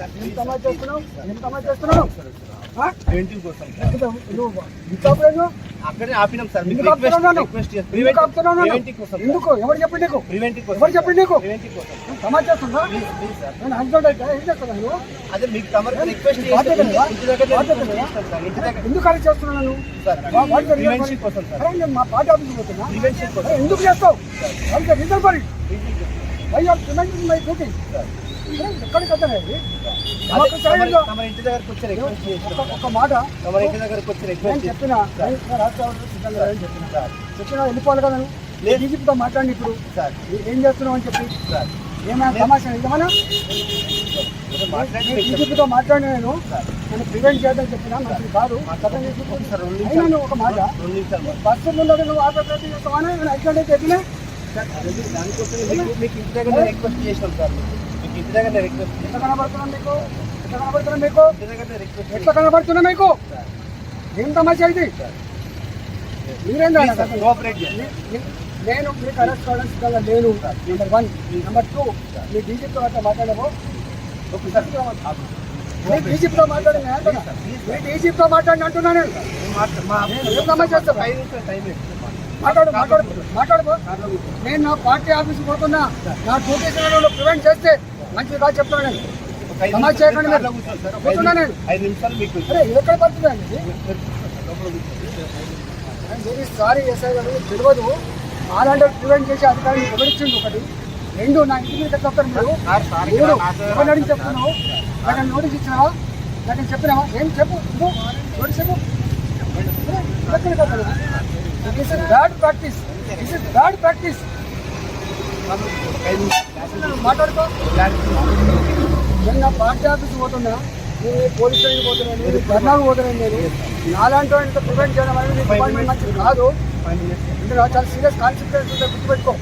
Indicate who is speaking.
Speaker 1: ఏం సమాజ్ చేస్తున్నావు ఏం సమాజ్ చేస్తున్నావు?
Speaker 2: ప్రివెంటివ్ కోసం సార్
Speaker 1: ఇది నువ్వు ఇంతప్పుడు
Speaker 2: అక్కడే ఆపినాం సార్ మీకు
Speaker 1: ఎందుకు
Speaker 2: రిక్వెస్ట్? రిక్వెస్ట్ కోసం సార్.
Speaker 1: ఎవరు నీకు
Speaker 2: కోసం
Speaker 1: ఎవరు నీకు
Speaker 2: కోసం
Speaker 1: సమాజ్ చేస్తున్నా
Speaker 2: సార్
Speaker 1: నేను హస్బెండ్ అయితే ఏం చేస్తున్నాను?
Speaker 2: అదే మీకు రిక్వెస్ట్ సార్
Speaker 1: ఎందుకు చేస్తున్నాను
Speaker 2: సార్ ప్రివెన్షన్ కోసం సార్
Speaker 1: నేను మా పార్టీ ఆఫీస్కి పోతున్నా
Speaker 2: ప్రివెన్షన్ కోసం
Speaker 1: ఎందుకు చేస్తావు reason for it why are preventing my duty ఎక్కడికి వద్దనేది
Speaker 2: ఇంటి దగ్గరకు వచ్చి రిక్వెస్ట్
Speaker 1: ఒక- మాట.
Speaker 2: తమరి ఇంటి దగ్గరకు వచ్చి
Speaker 1: నేను
Speaker 2: రిక్వెస్ట్
Speaker 1: చెప్పిన నేను చెప్పిన చెప్పినా వెళ్ళిపోవాలి కదా
Speaker 2: లేదు.
Speaker 1: డీజీపీతో మాట్లాడి ఇప్పుడు.
Speaker 2: సార్.
Speaker 1: ఏ- చేస్తున్నావు అని చెప్పి?
Speaker 2: సార్.
Speaker 1: ఏమైనా తమాషా ఇదేమన్నా డీజీపీతో మాట్లాడి నేను నన్ను ప్రివెంట్ చేయదని చెప్పినా మంచిది కాదు. నువ్వు ఒక మాట. బస్సు ముందు నువ్వు ఆటో ప్రయత్నం చేస్తావా నేను అయితే చెప్పినా?
Speaker 2: మీకు మీకు ఇంటి దగ్గర రిక్వెస్ట్ చేసినాం సార్. మీకు ఇంటి దగ్గర రిక్వెస్ట్
Speaker 1: ఎంత కనబడుతున్నా మీకు ఎంత కనబడుతున్నా మీకు
Speaker 2: ఇంటి రిక్వెస్ట్
Speaker 1: ఎట్లా కనబడుతున్నా మీకు ఏం తమాషా ఇది మీరేం కాదు
Speaker 2: కోఆపరేట్ చేయండి
Speaker 1: నేను మీకు అరెస్ట్ కావడం సిద్ధంగా లేను నెంబర్ వన్ నెంబర్ టూ మీ డీజీపీతో అట్లా మాట్లాడము
Speaker 2: ఒకసారి
Speaker 1: మీ డీజీపీతో మాట్లాడిన అంటున్నా మీ డీజీపీతో మాట్లాడిన అంటున్నా నేను ఏం సమస్య
Speaker 2: టైం
Speaker 1: మాట్లాడు మాట్లాడు మాట్లాడు. నేను నా పార్టీ ఆఫీస్కి పోతున్నా. నా డ్యూటీ ప్రివెంట్ చేస్తే మంచిది కాదు చెప్తున్నా నేను.
Speaker 2: ఒక ఐదు
Speaker 1: సమాజ్ చేయకండి మీరు.
Speaker 2: ఐదు
Speaker 1: కూర్చున్నా నేను.
Speaker 2: నిమిషాలు- ఐదు నిమిషాలు మీకు
Speaker 1: అరే ఇది ఎక్కడ పడుతుందండి. వెరీ సారీ ఎస్ఐ గారు తెలియదు. అలాంటి ప్రివెంట్ చేసే అధికారిని వివరించింది ఒకటి? రెండు నా ఇంటి మీద చెప్తారు మీరు. మూడు ఎవరిని అడిగి చెప్తున్నావు? నాకు నోటీస్ ఇచ్చినావా? నాకు చెప్పినావా? ఏం చెప్పు? నువ్వు నోటీస్ చెప్పు bad practice this is bad practice మాట్లాడుకో. నేను నా పార్టీ ఆఫీస్ పోతున్నా. నేను పోలీస్ స్టేషన్ పోతున్నాను నేను ధర్నాకు పోతున్నాను నేను. నాలాంటి వాడిని ప్రివెంట్ చేయడం అనేది కాదు. ఇందులో చాలా సీరియస్ కాన్సిక్వెన్స్ ఉంటాయి గుర్తుపెట్టుకో.